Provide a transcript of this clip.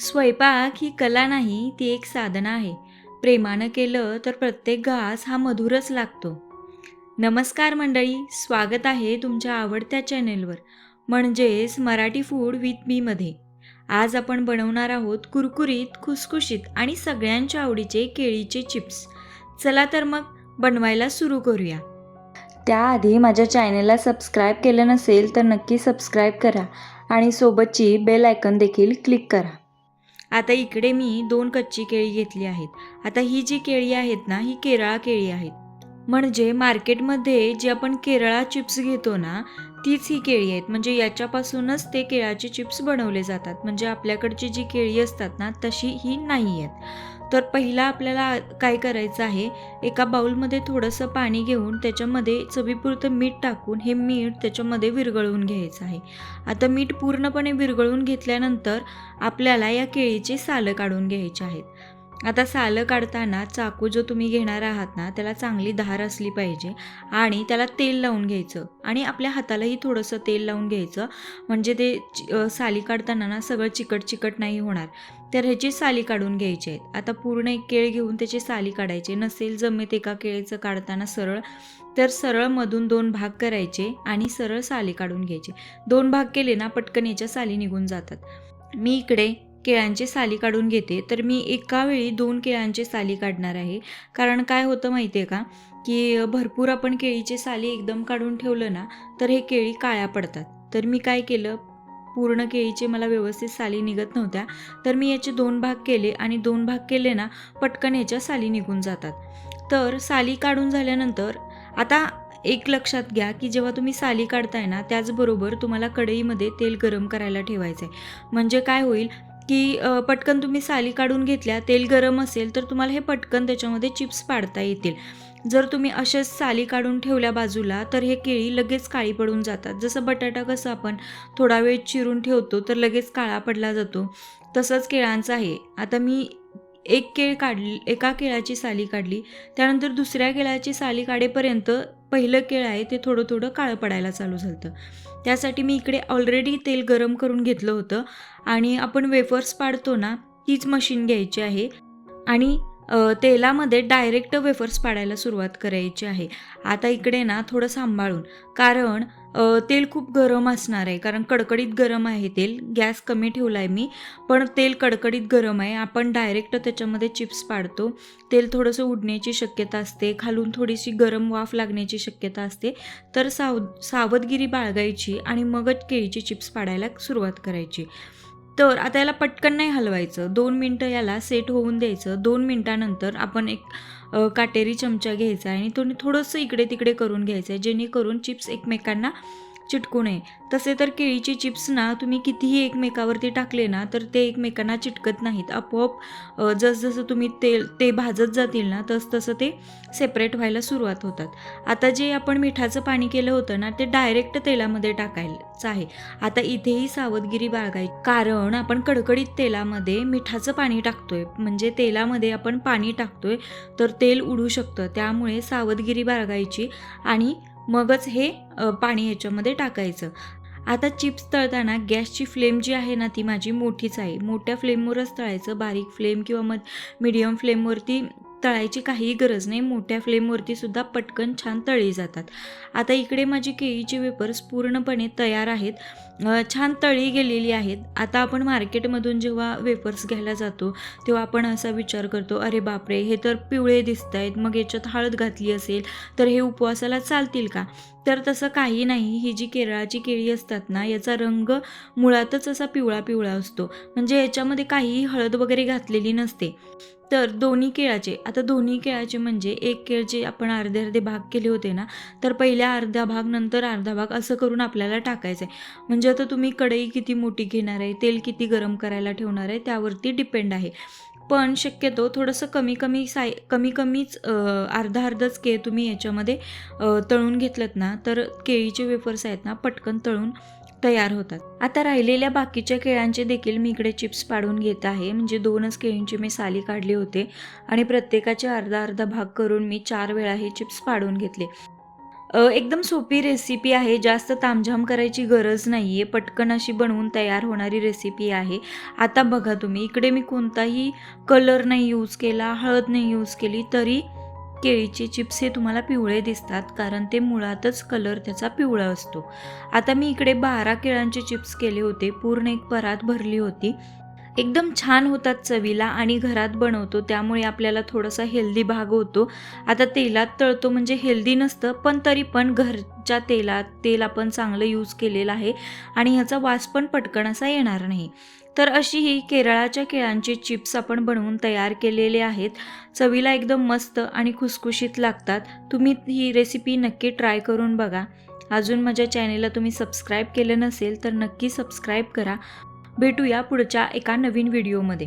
स्वयंपाक ही कला नाही ती एक साधना आहे. प्रेमानं केलं तर प्रत्येक घास हा मधुरच लागतो. नमस्कार मंडळी स्वागत आहे तुमच्या आवडत्या चॅनेलवर म्हणजेच मराठी फूड विथ मीमध्ये आज आपण बनवणार आहोत कुरकुरीत खुसखुशीत आणि सगळ्यांच्या आवडीचे केळीचे चिप्स. चला तर मग बनवायला सुरू करूया. त्याआधी माझ्या चॅनेलला सबस्क्राईब केलं नसेल तर नक्की सबस्क्राईब करा आणि सोबतची बेल आयकन देखील क्लिक करा. आता इकडे मी दोन कच्ची केळी घेतली आहेत. आता ही जी केळी आहेत ना ही केरळा केळी आहेत. म्हणजे मार्केटमध्ये जे आपण केरळा चिप्स घेतो ना तीच ही केळी आहेत. म्हणजे याच्यापासूनच ते केळाचे चिप्स बनवले जातात. म्हणजे आपल्याकडची जी केळी असतात ना तशी ही नाही आहेत. तर पहिला आपल्याला काय करायचं आहे एका बाउलमध्ये थोडंसं पाणी घेऊन त्याच्यामध्ये चवीपुरतं मीठ टाकून हे मीठ त्याच्यामध्ये विरघळवून घ्यायचं आहे. आता मीठ पूर्णपणे विरघळून घेतल्यानंतर आपल्याला या केळीचे सालं काढून घ्यायचे आहेत. आता सालं काढताना चाकू जो तुम्ही घेणार आहात ना त्याला चांगली धार असली पाहिजे आणि त्याला तेल लावून घ्यायचं. आणि आपल्या हातालाही थोडंसं तेल लावून घ्यायचं. म्हणजे ते चि- साली काढताना ना सगळं चिकट चिकट नाही होणार. तर ह्याची साली काढून घ्यायची आहेत. आता पूर्ण एक केळ घेऊन त्याची साली काढायचे. नसेल जमेत एका केळीचं काढताना सरळ तर सरळ मधून दोन भाग करायचे आणि सरळ साली काढून घ्यायचे. दोन भाग केले ना पटकन याच्या साली निघून जातात. मी इकडे केळ्यांची साली काढून घेते. तर मी एका वेळी दोन केळ्यांची साली काढणार आहे. कारण काय होतं माहिती आहे का? की भरपूर आपण केळीची साली एकदम काढून ठेवलं ना तर हे केळी काळ्या पडतात. तर मी काय केलं? पूर्ण केळीचे मला व्यवस्थित साली निघत नव्हत्या. तर मी याचे दोन भाग केले आणि दोन भाग केले ना पटकन याच्या साली निघून जातात. तर साली काढून झाल्यानंतर आता एक लक्षात घ्या की जेव्हा तुम्ही साली काढताय ना त्याचबरोबर तुम्हाला कढईमध्ये तेल गरम करायला ठेवायचं आहे म्हणजे काय होईल? की पटकन तुम्ही साली काढून घेतल्या तेल गरम असेल तर तुम्हाला हे पटकन त्याच्यामध्ये चिप्स पाडता येतील. जर तुम्ही असेच साली काढून ठेवल्या बाजूला तर हे केळी लगेच काळी पडून जातात. जसं बटाटा कसं आपण थोडा वेळ चिरून ठेवतो तर लगेच काळा पडला जातो. तसंच केळांचं आहे. आता मी एक केळ काढली एका केळाची साली काढली. त्यानंतर दुसऱ्या केळाची साली काढेपर्यंत पहिलं केळ आहे ते थोडं थोडं काळं पडायला चालू झालं त्यासाठी मी इकडे ऑलरेडी तेल गरम करून घेतलं होतं आणि आपण वेफर्स पाडतो ना तीच मशीन घ्यायची आहे. आणि तेलामध्ये डायरेक्ट वेफर्स पाडायला सुरुवात करायची आहे. आता इकडे ना थोडं सांभाळून. कारण तेल खूप गरम असणार आहे. कारण कडकडीत गरम आहे तेल. गॅस कमी ठेवला आहे मी. पण तेल कडकडीत गरम आहे. आपण डायरेक्ट त्याच्यामध्ये चिप्स पाडतो. तेल थोडंसं उडण्याची शक्यता असते. खालून थोडीशी गरम वाफ लागण्याची शक्यता असते. तर साव सावधगिरी बाळगायची आणि मगच केळीची चिप्स पाडायला सुरुवात करायची. तर आता याला पटकन नाही हलवायचं. दोन मिनटं याला सेट होऊन द्यायचं. दोन मिनटानंतर आपण एक काटेरी चमचा घ्यायचा आहे आणि तो थोडंसं इकडे तिकडे करून घ्यायचं आहे. जेणेकरून चिप्स एकमेकांना चिटकू नये तसे तर केळीचे चिप्स ना तुम्ही कितीही एकमेकावरती टाकले ना तर ते एकमेकांना चिटकत नाहीत. आपोआप जसजसं तुम्ही तेल ते भाजत जातील ना तस तसं ते सेपरेट व्हायला सुरुवात होतात. आता जे आपण मिठाचं पाणी केलं होतं ना ते डायरेक्ट तेलामध्ये टाकायचं आहे. आता इथेही सावधगिरी बाळगायची. कारण आपण कडकडीत तेलामध्ये मिठाचं पाणी टाकतोय. म्हणजे तेलामध्ये आपण पाणी टाकतोय तर तेल उडू शकतं. त्यामुळे सावधगिरी बाळगायची आणि मगच हे पाणी ह्याच्यामध्ये टाकायचं. आता चिप्स तळताना गॅसची फ्लेम जी आहे ना ती माझी मोठीच आहे. मोठ्या फ्लेमवरच तळायचं. बारीक फ्लेम किंवा मग मिडियम फ्लेमवरती तळायची काहीही गरज नाही. मोठ्या फ्लेमवरती सुद्धा पटकन छान तळली जातात. आता इकडे माझी केळीची वेपर्स पूर्णपणे तयार आहेत. छान तळी गेलेली आहेत. आता आपण मार्केटमधून जेव्हा वेफर्स घ्यायला जातो तेव्हा आपण असा विचार करतो अरे बापरे हे तर पिवळे दिसत आहेत मग याच्यात हळद घातली असेल तर हे उपवासाला चालतील का? तर तसं काही नाही. ही जी केरळाची केळी असतात ना याचा रंग मुळातच असा पिवळा पिवळा असतो. म्हणजे याच्यामध्ये काहीही हळद वगैरे घातलेली नसते. तर दोन्ही केळाचे. आता दोन्ही केळाचे म्हणजे एक केळचे आपण अर्धे अर्धे भाग केले होते ना तर पहिल्या अर्धा भाग नंतर अर्धा भाग असं करून आपल्याला टाकायचं आहे म्हणजे आता तुम्ही कढई किती मोठी घेणार आहे तेल किती गरम करायला ठेवणार आहे त्यावरती डिपेंड आहे. पण शक्यतो थोडंसं कमी कमी साय कमी कमीच अर्धा अर्धच केळ तुम्ही याच्यामध्ये तळून घेतलं ना तर केळीचे वेफर्स आहेत ना पटकन तळून तयार होतात. आता राहिलेल्या बाकीच्या केळ्यांचे देखील मी इकडे चिप्स पाडून घेत आहे. म्हणजे दोनच केळींची मी साली काढली होते आणि प्रत्येकाचे अर्धा अर्धा भाग करून मी चार वेळा हे चिप्स पाडून घेतले. एकदम सोपी रेसिपी आहे. जास्त तामझाम करायची गरज नाही आहे पटकन अशी बनवून तयार होणारी रेसिपी आहे. आता बघा तुम्ही इकडे मी कोणताही कलर नाही यूज केला हळद नाही यूज केली तरी केळीचे चिप्स हे तुम्हाला पिवळे दिसतात. कारण ते मुळातच कलर त्याचा पिवळा असतो. आता मी इकडे बारा केळांचे चिप्स केले होते. पूर्ण एक परात भरली होती. एकदम छान होतात चवीला आणि घरात बनवतो त्यामुळे आपल्याला थोडासा हेल्दी भाग होतो. आता तेलात तळतो म्हणजे हेल्दी नसतं पण तरी पण घरच्या तेलात तेल आपण चांगलं यूज केलेलं आहे आणि ह्याचा वास पण पटकन असा येणार नाही. तर अशी ही केरळाच्या केळांचे चिप्स आपण बनवून तयार केलेले आहेत. चवीला एकदम मस्त आणि खुसखुशीत लागतात. तुम्ही ही रेसिपी नक्की ट्राय करून बघा. अजून माझ्या चॅनेलला तुम्ही सबस्क्राईब केलं नसेल तर नक्की सबस्क्राईब करा. भेटूया पुढच्या एका नवीन व्हिडिओमध्ये.